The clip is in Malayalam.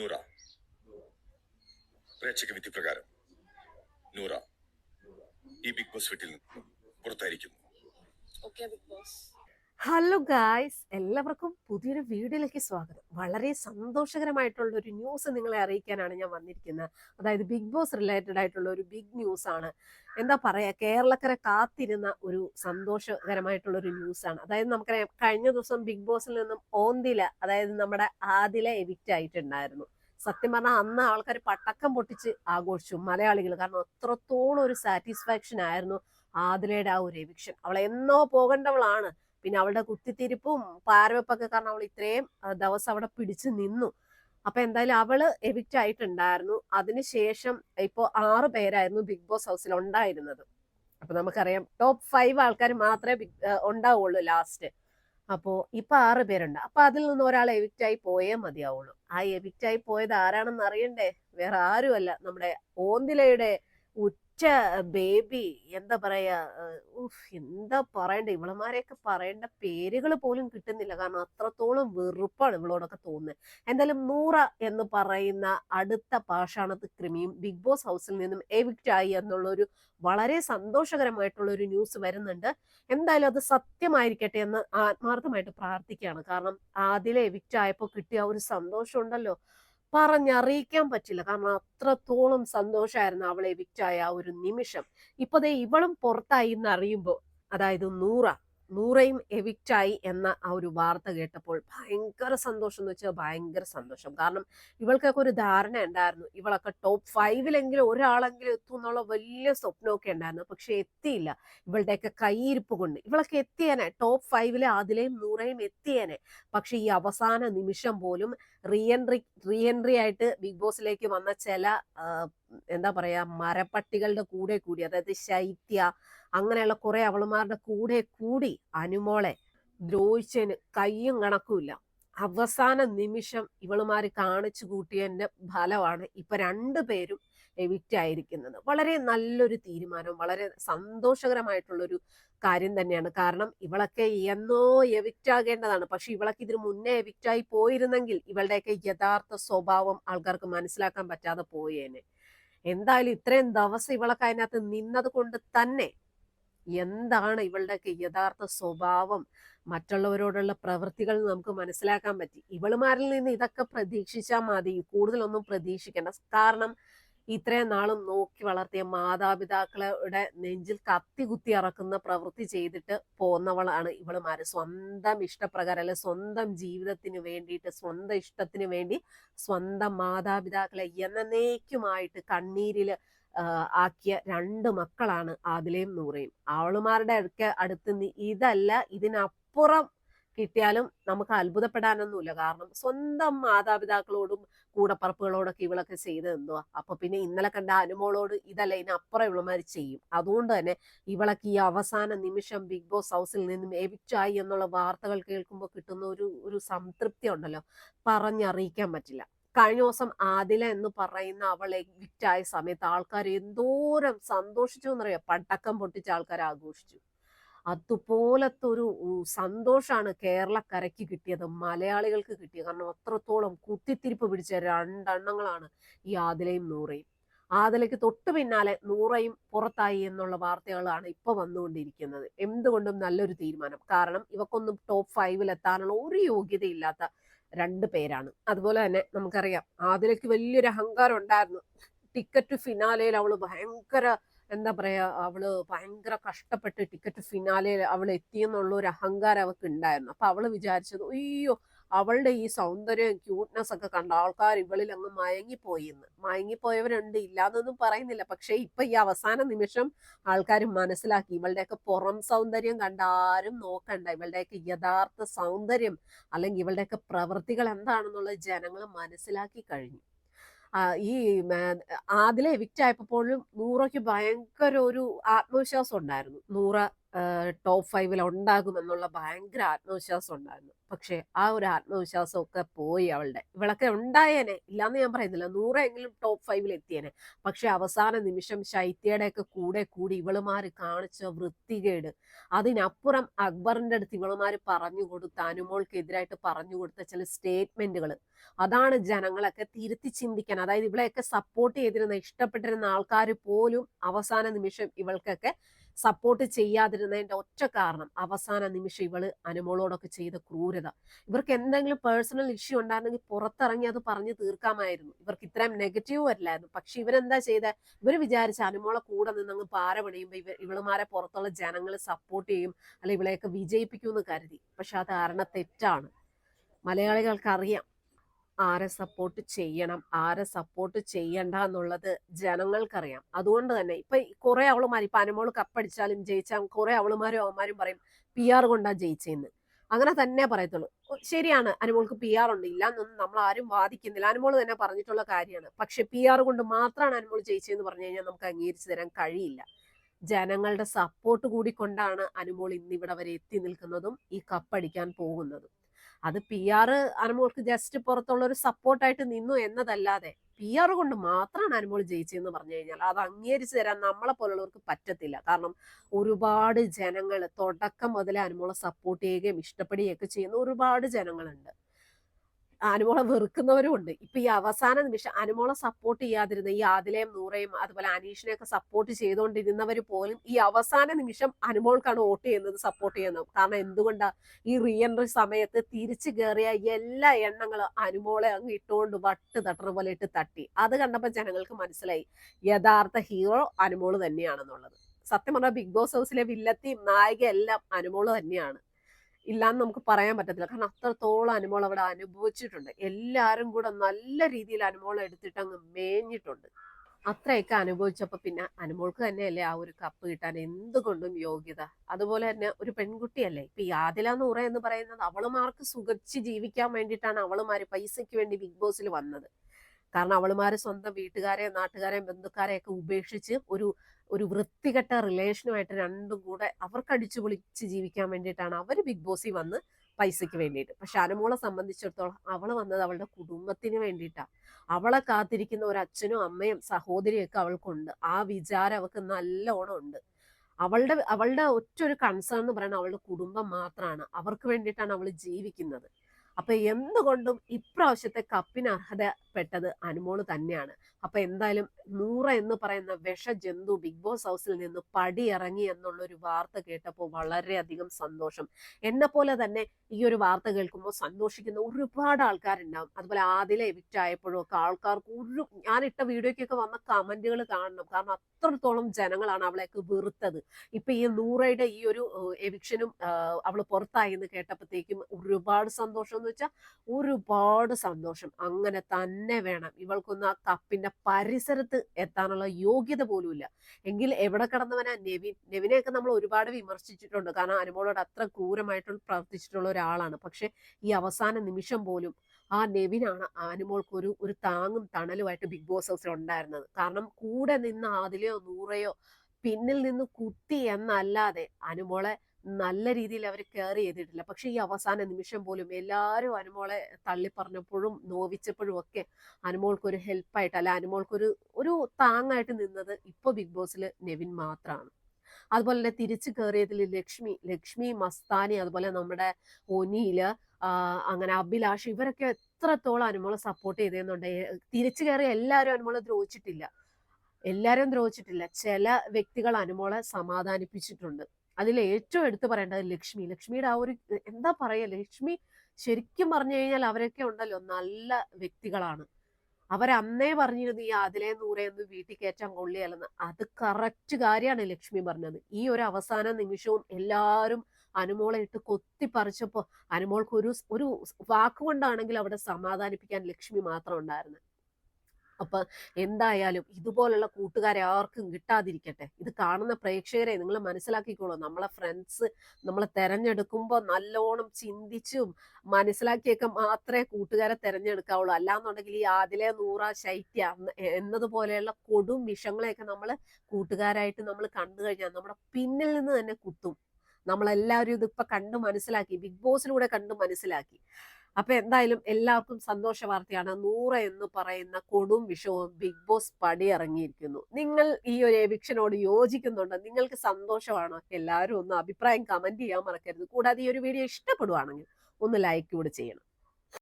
നൂറ. പ്രേക്ഷക വിധി പ്രകാരം നൂറ. ഈ ബിഗ് ബോസ് വീട്ടിൽ നിന്ന് പുറത്തായിരിക്കുന്നു. Okay Bigg Boss. Hello guys എല്ലാവർക്കും പുതിയൊരു വീഡിയോയിലേക്ക് സ്വാഗതം. വളരെ സന്തോഷകരമായിട്ടുള്ള ഒരു ന്യൂസ് നിങ്ങളെ അറിയിക്കാനാണ് ഞാൻ വന്നിരിക്കുന്നത്. അതായത് ബിഗ് ബോസ് റിലേറ്റഡ് ആയിട്ടുള്ള ഒരു ബിഗ് ന്യൂസ് ആണ്. എന്താ പറയാ കേരളക്കരെ കാത്തിരുന്ന ഒരു സന്തോഷകരമായിട്ടുള്ള ഒരു ന്യൂസ് ആണ്. അതായത് നമുക്കറിയാം കഴിഞ്ഞ ദിവസം ബിഗ് ബോസിൽ നിന്നും ഓന്തില അതായത് നമ്മുടെ ആദില എവിക്റ്റ് ആയിട്ടുണ്ടായിരുന്നു. സത്യം പറഞ്ഞാൽ അന്ന് ആൾക്കാർ പട്ടക്കം പൊട്ടിച്ച് ആഘോഷിച്ചു മലയാളികൾ കാരണം അത്രത്തോളം ഒരു സാറ്റിസ്ഫാക്ഷൻ ആയിരുന്നു ആദിലയുടെ ആ ഒരു എവിക്ഷൻ. അവൾ എന്നോ പോകേണ്ടവളാണ്. പിന്നെ അവളുടെ കുത്തിത്തിരിപ്പും പാരവെപ്പൊക്കെ കാരണം അവൾ ഇത്രയും ദിവസം അവിടെ പിടിച്ചു നിന്നു. അപ്പൊ എന്തായാലും അവൾ എവിക്റ്റ് ആയിട്ടുണ്ടായിരുന്നു. അതിനുശേഷം ഇപ്പോ ആറ് പേരായിരുന്നു ബിഗ് ബോസ് ഹൗസിൽ ഉണ്ടായിരുന്നത്. അപ്പൊ നമുക്കറിയാം ടോപ്പ് ഫൈവ് ആൾക്കാർ മാത്രമേ ഉണ്ടാവുള്ളൂ ലാസ്റ്റ് അപ്പോ ഇപ്പൊ ആറ് പേരുണ്ട്. അപ്പൊ അതിൽ നിന്ന് ഒരാൾ എവിക്റ്റ് ആയി പോയേ മതിയാവുള്ളൂ. ആ എവിക്റ്റ് ആയി പോയത് ആരാണെന്ന് അറിയണ്ടേ? വേറെ ആരുമല്ല. നമ്മുടെ ഓന്തിലയുടെ ഉറ്റ ബേബി എന്താ പറയാ എന്താ പറയണ്ട? ഇവളമാരെയൊക്കെ പറയേണ്ട പേരുകൾ പോലും കിട്ടുന്നില്ല. കാരണം അത്രത്തോളം വെറുപ്പാണ് ഇവളോടൊക്കെ തോന്നുന്നത് എന്തായാലും നൂറ എന്ന് പറയുന്ന അടുത്ത പാഷാണത്ത് ക്രിമിയും ബിഗ് ബോസ് ഹൗസിൽ നിന്നും എവിക്റ്റ് ആയി എന്നുള്ള ഒരു വളരെ സന്തോഷകരമായിട്ടുള്ള ഒരു ന്യൂസ് വരുന്നുണ്ട്. എന്തായാലും അത് സത്യമായിരിക്കട്ടെ എന്ന് ആത്മാർത്ഥമായിട്ട് പ്രാർത്ഥിക്കുകയാണ്. കാരണം ആദ്യം എവിക്റ്റ് ആയപ്പോൾ കിട്ടിയ ഒരു സന്തോഷം ഉണ്ടല്ലോ പറഞ്ഞറിയിക്കാൻ പറ്റില്ല. കാരണം അത്രത്തോളം സന്തോഷമായിരുന്നു അവളെ വിറ്റായ ആ ഒരു നിമിഷം. ഇപ്പൊ ദേ ഇവളും പുറത്തായി എന്ന് അറിയുമ്പോൾ അതായത് നൂറ നൂറയും എവിക്റ്റായി എന്ന ആ ഒരു വാർത്ത കേട്ടപ്പോൾ ഭയങ്കര സന്തോഷം എന്ന് വെച്ചാൽ ഭയങ്കര സന്തോഷം. കാരണം ഇവൾക്കൊക്കെ ഒരു ധാരണ ഉണ്ടായിരുന്നു. ഇവളൊക്കെ ടോപ്പ് ഫൈവിലെങ്കിലും ഒരാളെങ്കിലും എത്തും എന്നുള്ള വലിയ സ്വപ്നമൊക്കെ ഉണ്ടായിരുന്നു. പക്ഷെ എത്തിയില്ല. ഇവളുടെയൊക്കെ കൈയിരിപ്പ് കൊണ്ട് ഇവളൊക്കെ എത്തിയേനെ. ടോപ്പ് ഫൈവിലെ അതിലെയും നൂറയും എത്തിയേനെ. പക്ഷെ ഈ അവസാന നിമിഷം പോലും റീഎൻട്രി റീഎൻട്രി ആയിട്ട് ബിഗ് ബോസിലേക്ക് വന്ന ചില എന്താ പറയാ മരപ്പട്ടികളുടെ കൂടെ കൂടി അതായത് ശൈത്യ അങ്ങനെയുള്ള കുറേ അവളുമാരുടെ കൂടെ കൂടി അനുമോളെ ദ്രോഹിച്ചതിന് കയ്യും കണക്കുമില്ല. അവസാന നിമിഷം ഇവളുമാര് കാണിച്ചു കൂട്ടിയതിന്റെ ഫലമാണ് ഇപ്പൊ രണ്ടുപേരും എവിക്റ്റ് ആയിരിക്കുന്നത്. വളരെ നല്ലൊരു തീരുമാനം വളരെ സന്തോഷകരമായിട്ടുള്ളൊരു കാര്യം തന്നെയാണ്. കാരണം ഇവളൊക്കെ എന്നോ എവിക്റ്റ് ആകേണ്ടതാണ്. പക്ഷെ ഇവളൊക്കെ ഇതിനു മുന്നേ എവിക്റ്റ് ആയി പോയിരുന്നെങ്കിൽ ഇവളുടെയൊക്കെ യഥാർത്ഥ സ്വഭാവം ആൾക്കാർക്ക് മനസ്സിലാക്കാൻ പറ്റാതെ പോയേനെ. എന്തായാലും ഇത്രയും ദിവസം ഇവളൊക്കെ അതിനകത്ത് നിന്നത് കൊണ്ട് തന്നെ എന്താണ് ഇവളുടെയൊക്കെ യഥാർത്ഥ സ്വഭാവം? മറ്റുള്ളവരോടുള്ള പ്രവൃത്തികൾ നമുക്ക് മനസ്സിലാക്കാൻ പറ്റി. ഇവളുമാരിൽ നിന്ന് ഇതൊക്കെ പ്രതീക്ഷിച്ചാൽ മതി. കൂടുതലൊന്നും പ്രതീക്ഷിക്കേണ്ട. കാരണം ഇത്രയും നാളും നോക്കി വളർത്തിയ മാതാപിതാക്കളുടെ നെഞ്ചിൽ കത്തി കുത്തി ഇറക്കുന്ന പ്രവൃത്തി ചെയ്തിട്ട് പോന്നവളാണ് ഇവളുമാര്. സ്വന്തം ഇഷ്ടപ്രകാരം അല്ലെ സ്വന്തം ജീവിതത്തിന് വേണ്ടിയിട്ട് സ്വന്തം ഇഷ്ടത്തിന് വേണ്ടി സ്വന്തം മാതാപിതാക്കളെ എന്നേക്കുമായിട്ട് കണ്ണീരിൽ ആക്കിയ രണ്ട് മക്കളാണ് ആദിലയും നൂറയും. അവളുമാരുടെ അടുക്ക അടുത്ത് ഇതല്ല ഇതിനപ്പുറം കിട്ടിയാലും നമുക്ക് അത്ഭുതപ്പെടാനൊന്നുമില്ല. കാരണം സ്വന്തം മാതാപിതാക്കളോടും കൂടപ്പറപ്പുകളോടൊക്കെ ഇവളൊക്കെ ചെയ്ത് എന്തുവാ അപ്പൊ പിന്നെ ഇന്നലെ കണ്ട അനുമോളോട് ഇതല്ല ഇതിനപ്പുറം ഇവളുമാർ ചെയ്യും. അതുകൊണ്ട് തന്നെ ഇവളൊക്കെ ഈ അവസാന നിമിഷം ബിഗ് ബോസ് ഹൗസിൽ നിന്നും എവിക്റ്റ് എന്നുള്ള വാർത്തകൾ കേൾക്കുമ്പോൾ കിട്ടുന്ന ഒരു ഒരു സംതൃപ്തി ഉണ്ടല്ലോ. പറഞ്ഞറിയിക്കാൻ പറ്റില്ല. കഴിഞ്ഞ ദിവസം ആദില എന്ന് പറയുന്ന അവൾ എവിക്റ്റ് ആയ സമയത്ത് ആൾക്കാർ എന്തോരം സന്തോഷിച്ചു എന്നറിയാം? പടക്കം പൊട്ടിച്ച ആൾക്കാർ ആഘോഷിച്ചു. അതുപോലത്തെ ഒരു സന്തോഷമാണ് കേരളക്കരയ്ക്ക് കിട്ടിയത് മലയാളികൾക്ക് കിട്ടിയത്. കാരണം അത്രത്തോളം കുത്തിത്തിരിപ്പ് പിടിച്ച രണ്ടെണ്ണങ്ങളാണ് ഈ ആദിലയും നൂറയും. ആദിലയ്ക്ക് തൊട്ട് പിന്നാലെ നൂറയും പുറത്തായി എന്നുള്ള വാർത്തകളാണ് ഇപ്പൊ വന്നുകൊണ്ടിരിക്കുന്നത്. എന്തുകൊണ്ടും നല്ലൊരു തീരുമാനം. കാരണം ഇവക്കൊന്നും ടോപ്പ് ഫൈവിൽ എത്താനുള്ള ഒരു യോഗ്യതയില്ലാത്ത രണ്ട് പേരാണ്. അതുപോലെ തന്നെ നമുക്കറിയാം ആദിലയ്ക്ക് വലിയൊരു അഹങ്കാരം ഉണ്ടായിരുന്നു. ടിക്കറ്റ് ഫിനാലയിൽ അവൾ ഭയങ്കര എന്താ പറയാ അവൾ ഭയങ്കര കഷ്ടപ്പെട്ട് ടിക്കറ്റ് ഫിനാലയിൽ അവൾ എത്തിയെന്നുള്ള ഒരു അഹങ്കാരം അവൾക്ക് ഉണ്ടായിരുന്നു അപ്പൊ അവൾ വിചാരിച്ചത് അയ്യോ അവളുടെ ഈ സൗന്ദര്യം ക്യൂട്ട്നെസ് ഒക്കെ കണ്ട ആൾക്കാർ ഇവളിൽ അങ്ങ് മയങ്ങിപ്പോയി എന്ന് മയങ്ങിപ്പോയവരുണ്ട് ഇല്ലാന്നൊന്നും പറയുന്നില്ല. പക്ഷെ ഇപ്പൊ ഈ അവസാന നിമിഷം ആൾക്കാർ മനസ്സിലാക്കി ഇവളുടെയൊക്കെ പുറം സൗന്ദര്യം കണ്ട ആരും നോക്കണ്ട. ഇവളുടെയൊക്കെ യഥാർത്ഥ സൗന്ദര്യം അല്ലെങ്കിൽ ഇവളുടെയൊക്കെ പ്രവൃത്തികൾ എന്താണെന്നുള്ളത് ജനങ്ങൾ മനസ്സിലാക്കി കഴിഞ്ഞു. ഈ ആദിലെ എവിക്റ്റ് ആയപ്പോഴും നൂറയ്ക്ക് ഭയങ്കര ഒരു ആത്മവിശ്വാസം ഉണ്ടായിരുന്നു. നൂറ ടോപ്പ് ഫൈവിൽ ഉണ്ടാകുമെന്നുള്ള ഭയങ്കര ആത്മവിശ്വാസം ഉണ്ടായിരുന്നു. പക്ഷെ ആ ഒരു ആത്മവിശ്വാസം ഒക്കെ പോയി അവളുടെ. ഇവളൊക്കെ ഉണ്ടായേനെ. ഇല്ലാന്ന് ഞാൻ പറയുന്നില്ല. നൂറെങ്കിലും ടോപ്പ് ഫൈവിൽ എത്തിയേനെ. പക്ഷെ അവസാന നിമിഷം ശൈത്യയുടെ ഒക്കെ കൂടെ കൂടി ഇവളുമാര് കാണിച്ച വൃത്തികേട് അതിനപ്പുറം അക്ബറിന്റെ അടുത്ത് ഇവളുമാര് പറഞ്ഞു കൊടുത്ത അനുമോൾക്കെതിരായിട്ട് പറഞ്ഞു കൊടുത്ത ചില സ്റ്റേറ്റ്മെന്റുകൾ അതാണ് ജനങ്ങളൊക്കെ തിരുത്തി ചിന്തിക്കാൻ അതായത് ഇവളെയൊക്കെ സപ്പോർട്ട് ചെയ്തിരുന്ന ഇഷ്ടപ്പെട്ടിരുന്ന ആൾക്കാർ പോലും അവസാന നിമിഷം ഇവൾക്കൊക്കെ സപ്പോർട്ട് ചെയ്യാതിരുന്നതിന്റെ ഒറ്റ കാരണം അവസാന നിമിഷം ഇവൾ അനുമോളോടൊക്കെ ചെയ്ത ക്രൂരത. ഇവർക്ക് എന്തെങ്കിലും പേഴ്സണൽ ഇഷ്യൂ ഉണ്ടായിരുന്നെങ്കിൽ പുറത്തിറങ്ങി അത് പറഞ്ഞു തീർക്കാമായിരുന്നു. ഇവർക്ക് ഇത്രയും നെഗറ്റീവ് വരില്ലായിരുന്നു പക്ഷെ ഇവരെന്താ ചെയ്ത? ഇവർ വിചാരിച്ച അനുമോളെ കൂടെ നിന്ന് അങ്ങ് പാര പണിയുമ്പോൾ ഇവ ഇവളുമാരെ പുറത്തുള്ള ജനങ്ങൾ സപ്പോർട്ട് ചെയ്യും അല്ലെ ഇവളെയൊക്കെ വിജയിപ്പിക്കുമെന്ന് കരുതി. പക്ഷെ അത് അരണ തെറ്റാണ്. മലയാളികൾക്ക് അറിയാം ആരെ സപ്പോർട്ട് ചെയ്യണം ആരെ സപ്പോർട്ട് ചെയ്യണ്ട എന്നുള്ളത് ജനങ്ങൾക്കറിയാം. അതുകൊണ്ട് തന്നെ ഇപ്പൊ കുറെ അവളുമാർ ഇപ്പൊ അനുമോൾ കപ്പടിച്ചാലും ജയിച്ചാലും കുറെ അവളുമാരും അവന്മാരും പറയും പി ആർ കൊണ്ടാ ജയിച്ചെന്ന്. അങ്ങനെ തന്നെ പറയത്തുള്ളൂ. ശരിയാണ് അനുമോൾക്ക് പി ആർ ഉണ്ട്. ഇല്ല എന്നൊന്നും നമ്മൾ ആരും വാദിക്കുന്നില്ല. അനുമോൾ തന്നെ പറഞ്ഞിട്ടുള്ള കാര്യമാണ്. പക്ഷെ പി ആർ കൊണ്ട് മാത്രമാണ് അനുമോൾ ജയിച്ചതെന്ന് പറഞ്ഞു കഴിഞ്ഞാൽ നമുക്ക് അംഗീകരിച്ചു തരാൻ കഴിയില്ല. ജനങ്ങളുടെ സപ്പോർട്ട് കൂടി കൊണ്ടാണ് അനുമോൾ ഇന്നിവിടെ വരെ എത്തി നിൽക്കുന്നതും ഈ കപ്പടിക്കാൻ പോകുന്നതും. അത് പി ആർ അനുമോൾക്ക് ജസ്റ്റ് പുറത്തുള്ള ഒരു സപ്പോർട്ടായിട്ട് നിന്നു എന്നതല്ലാതെ പി ആർ കൊണ്ട് മാത്രമാണ് അനുമോൾ ജയിച്ചതെന്ന് പറഞ്ഞു കഴിഞ്ഞാൽ അത് അംഗീകരിച്ചു തരാൻ നമ്മളെ പോലുള്ളവർക്ക് പറ്റത്തില്ല. കാരണം ഒരുപാട് ജനങ്ങൾ തുടക്കം മുതലേ അനുമോളെ സപ്പോർട്ട് ചെയ്യുകയും ഇഷ്ടപ്പെടുകയൊക്കെ ചെയ്യുന്ന ഒരുപാട് ജനങ്ങളുണ്ട്. അനുമോളെ വെറുക്കുന്നവരും ഉണ്ട്. ഇപ്പൊ ഈ അവസാന നിമിഷം അനുമോളെ സപ്പോർട്ട് ചെയ്യാതിരുന്ന ഈ ആദിലയും നൂറയും അതുപോലെ അനീഷിനെയൊക്കെ സപ്പോർട്ട് ചെയ്തുകൊണ്ടിരുന്നവർ പോലും ഈ അവസാന നിമിഷം അനുമോൾക്കാണ് വോട്ട് ചെയ്യുന്നത് സപ്പോർട്ട് ചെയ്യുന്നത്. കാരണം എന്തുകൊണ്ടാ ഈ റീ എൻട്രി സമയത്ത് തിരിച്ചു കയറിയ എല്ലാ എണ്ണങ്ങളും അനുമോളെ അങ്ങ് ഇട്ടുകൊണ്ട് വട്ട് തട്ടർ പോലെ ഇട്ട് തട്ടി. അത് കണ്ടപ്പോൾ ജനങ്ങൾക്ക് മനസ്സിലായി. യഥാർത്ഥ ഹീറോ അനുമോൾ തന്നെയാണെന്നുള്ളത്. സത്യം പറഞ്ഞാൽ ബിഗ് ബോസ് ഹൗസിലെ വില്ലത്തിയും നായിക എല്ലാം അനുമോൾ തന്നെയാണ്. ഇല്ലാന്ന് നമുക്ക് പറയാൻ പറ്റത്തില്ല. കാരണം അത്രത്തോളം അനുമോൾ അവിടെ അനുഭവിച്ചിട്ടുണ്ട്. എല്ലാവരും കൂടെ നല്ല രീതിയിൽ അനുമോൾ എടുത്തിട്ട് അങ്ങ് മേഞ്ഞിട്ടുണ്ട്. അത്രയൊക്കെ അനുഭവിച്ചപ്പോൾ പിന്നെ അനുമോൾക്ക് തന്നെയല്ലേ ആ ഒരു കപ്പ് കിട്ടാൻ എന്തുകൊണ്ടും യോഗ്യത. അതുപോലെ തന്നെ ഒരു പെൺകുട്ടിയല്ലേ. ഇപ്പൊ ഈ നൂറ എന്ന് പറയുന്നത് അവളുമാർക്ക് സുഖിച്ച് ജീവിക്കാൻ വേണ്ടിയിട്ടാണ് അവളുമാര് പൈസയ്ക്ക് വേണ്ടി ബിഗ് ബോസിൽ വന്നത്. കാരണം അവളുമാര് സ്വന്തം വീട്ടുകാരെയും നാട്ടുകാരെയും ബന്ധുക്കാരെയൊക്കെ ഉപേക്ഷിച്ച് ഒരു ഒരു വൃത്തികെട്ട റിലേഷനുമായിട്ട് രണ്ടും കൂടെ അവർക്ക് അടിച്ചു പൊളിച്ച് ജീവിക്കാൻ വേണ്ടിയിട്ടാണ് അവർ ബിഗ് ബോസിൽ വന്ന് പൈസയ്ക്ക് വേണ്ടിയിട്ട്. പക്ഷെ അനുമോളെ സംബന്ധിച്ചിടത്തോളം അവൾ വന്നത് അവളുടെ കുടുംബത്തിന് വേണ്ടിയിട്ടാണ് അവളെ കാത്തിരിക്കുന്ന ഒരു അച്ഛനും അമ്മയും സഹോദരിയും ഒക്കെ അവൾക്കുണ്ട്. ആ വിചാരം അവൾക്ക് നല്ലോണം ഉണ്ട്. അവളുടെ അവളുടെ ഒറ്റ ഒരു കൺസേൺ എന്ന് പറയുന്നത് അവളുടെ കുടുംബം മാത്രമാണ് അവർക്ക് വേണ്ടിയിട്ടാണ് അവൾ ജീവിക്കുന്നത്. അപ്പൊ എന്തുകൊണ്ടും ഇപ്രാവശ്യത്തെ കപ്പിന് അർഹതപ്പെട്ടത് അനുമോൾ തന്നെയാണ്. അപ്പൊ എന്തായാലും നൂറ എന്ന് പറയുന്ന വിഷജന്തു ബിഗ് ബോസ് ഹൗസിൽ നിന്ന് പടിയിറങ്ങി എന്നുള്ള ഒരു വാർത്ത കേട്ടപ്പോൾ വളരെയധികം സന്തോഷം. എന്നെ പോലെ തന്നെ ഈ ഒരു വാർത്ത കേൾക്കുമ്പോൾ സന്തോഷിക്കുന്ന ഒരുപാട് ആൾക്കാരുണ്ടാവും. അതുപോലെ ആദ്യം എവിക്റ്റ് ആയപ്പോഴും ഒക്കെ ആൾക്കാർക്ക് ഒരു ഞാൻ ഇട്ട വീഡിയോയ്ക്കൊക്കെ വന്ന കമന്റുകൾ കാണണം. കാരണം അത്രത്തോളം ജനങ്ങളാണ് അവളെയൊക്കെ വെറുത്തത്. ഇപ്പൊ ഈ നൂറയുടെ ഈ ഒരു എവിക്ഷനും അവൾ പുറത്തായി എന്ന് കേട്ടപ്പോഴത്തേക്കും ഒരുപാട് സന്തോഷം വെച്ചാൽ ഒരുപാട് സന്തോഷം. അങ്ങനെ തന്നെ വേണം. ഇവൾക്കൊന്ന് ആ കപ്പിന്റെ പരിസരത്ത് എത്താനുള്ള യോഗ്യത പോലുമില്ല എങ്കിൽ എവിടെ കടന്നവനാ? നെവിൻ നെവിനെയൊക്കെ നമ്മൾ ഒരുപാട് വിമർശിച്ചിട്ടുണ്ട്. കാരണം അനുമോളോട് അത്ര ക്രൂരമായിട്ട് പ്രവർത്തിച്ചിട്ടുള്ള ഒരാളാണ്. പക്ഷെ ഈ അവസാന നിമിഷം പോലും ആ നെവിനാണ് അനുമോൾക്ക് ഒരു ഒരു താങ്ങും തണലുമായിട്ട് ബിഗ് ബോസ് ഹൗസിൽ ഉണ്ടായിരുന്നത്. കാരണം കൂടെ നിന്ന് ആദിലെയോ നൂറയോ പിന്നിൽ നിന്ന് കുത്തി എന്നല്ലാതെ അനുമോളെ നല്ല രീതിയിൽ അവർ കെയർ ചെയ്തിട്ടില്ല. പക്ഷെ ഈ അവസാന നിമിഷം പോലും എല്ലാവരും അനുമോളെ തള്ളി പറഞ്ഞപ്പോഴും നോവിച്ചപ്പോഴും ഒക്കെ അനുമോൾക്കൊരു ഹെൽപ്പായിട്ട് അല്ല അനുമോൾക്കൊരു ഒരു താങ്ങായിട്ട് നിന്നത് ഇപ്പോൾ ബിഗ് ബോസിൽ നെവിൻ മാത്രമാണ് അതുപോലെ തന്നെ തിരിച്ചു കയറിയതിൽ ലക്ഷ്മി ലക്ഷ്മി മസ്താനി അതുപോലെ നമ്മുടെ ഒനിയിൽ അങ്ങനെ അഭിലാഷ് ഇവരൊക്കെ എത്രത്തോളം അനുമോളെ സപ്പോർട്ട് ചെയ്തെന്നുണ്ട്. തിരിച്ചു കയറി എല്ലാവരും അനുമോളെ ദ്രോഹിച്ചിട്ടില്ല. എല്ലാവരും ദ്രോഹിച്ചിട്ടില്ല. ചില വ്യക്തികൾ അനുമോളെ സമാധാനിപ്പിച്ചിട്ടുണ്ട്. അതിൽ ഏറ്റവും എടുത്തു പറയേണ്ടത് ലക്ഷ്മി. ലക്ഷ്മിയുടെ ആ ഒരു എന്താ പറയുക ലക്ഷ്മി ശരിക്കും പറഞ്ഞു കഴിഞ്ഞാൽ അവരൊക്കെ ഉണ്ടല്ലോ നല്ല വ്യക്തികളാണ്. അവരന്നേ പറഞ്ഞിരുന്നു ഈ അതിലെ നൂറേന്ന് വീട്ടിൽ കയറ്റാൻ കൊള്ളിയല്ലെന്ന്. അത് കറക്റ്റ് കാര്യമാണ് ലക്ഷ്മി പറഞ്ഞത്. ഈ ഒരു അവസാന നിമിഷവും എല്ലാവരും അനുമോളെ ഇട്ട് കൊത്തി പറിച്ചപ്പോ അനുമോൾക്ക് ഒരു ഒരു വാക്കുകൊണ്ടാണെങ്കിൽ അവിടെ സമാധാനിപ്പിക്കാൻ ലക്ഷ്മി മാത്രം ഉണ്ടായിരുന്നു. അപ്പൊ എന്തായാലും ഇതുപോലുള്ള കൂട്ടുകാരെ ആർക്കും കിട്ടാതിരിക്കട്ടെ. ഇത് കാണുന്ന പ്രേക്ഷകരെ നിങ്ങൾ മനസ്സിലാക്കിക്കോളൂ. നമ്മളെ ഫ്രണ്ട്സ് നമ്മളെ തെരഞ്ഞെടുക്കുമ്പോൾ നല്ലോണം ചിന്തിച്ചും മനസ്സിലാക്കിയൊക്കെ മാത്രമേ കൂട്ടുകാരെ തെരഞ്ഞെടുക്കാവുള്ളൂ. അല്ലാന്നുണ്ടെങ്കിൽ ഈ ആദിലെ നൂറ ശൈത്യ എന്നതുപോലെയുള്ള കൊടും വിഷങ്ങളെയൊക്കെ നമ്മൾ കൂട്ടുകാരായിട്ട് നമ്മൾ കണ്ടു കഴിഞ്ഞാൽ നമ്മുടെ പിന്നിൽ നിന്ന് തന്നെ കുത്തും. നമ്മളെല്ലാവരും ഇതിപ്പോ കണ്ടു മനസ്സിലാക്കി. ബിഗ് ബോസിലൂടെ കണ്ടു മനസ്സിലാക്കി. അപ്പൊ എന്തായാലും എല്ലാവർക്കും സന്തോഷ വാർത്തയാണ്. നൂറ എന്ന് പറയുന്ന കൊടും വിഷവും ബിഗ് ബോസ് പടി ഇറങ്ങിയിരിക്കുന്നു നിങ്ങൾ ഈ ഒരു എവിക്ഷനോട് യോജിക്കുന്നുണ്ട്? നിങ്ങൾക്ക് സന്തോഷമാണോ? എല്ലാവരും ഒന്ന് അഭിപ്രായം കമന്റ് ചെയ്യാൻ മറക്കരുത്. കൂടാതെ ഈ ഒരു വീഡിയോ ഇഷ്ടപ്പെടുവാണെങ്കിൽ ഒന്ന് ലൈക്ക് കൂടെ ചെയ്യണം.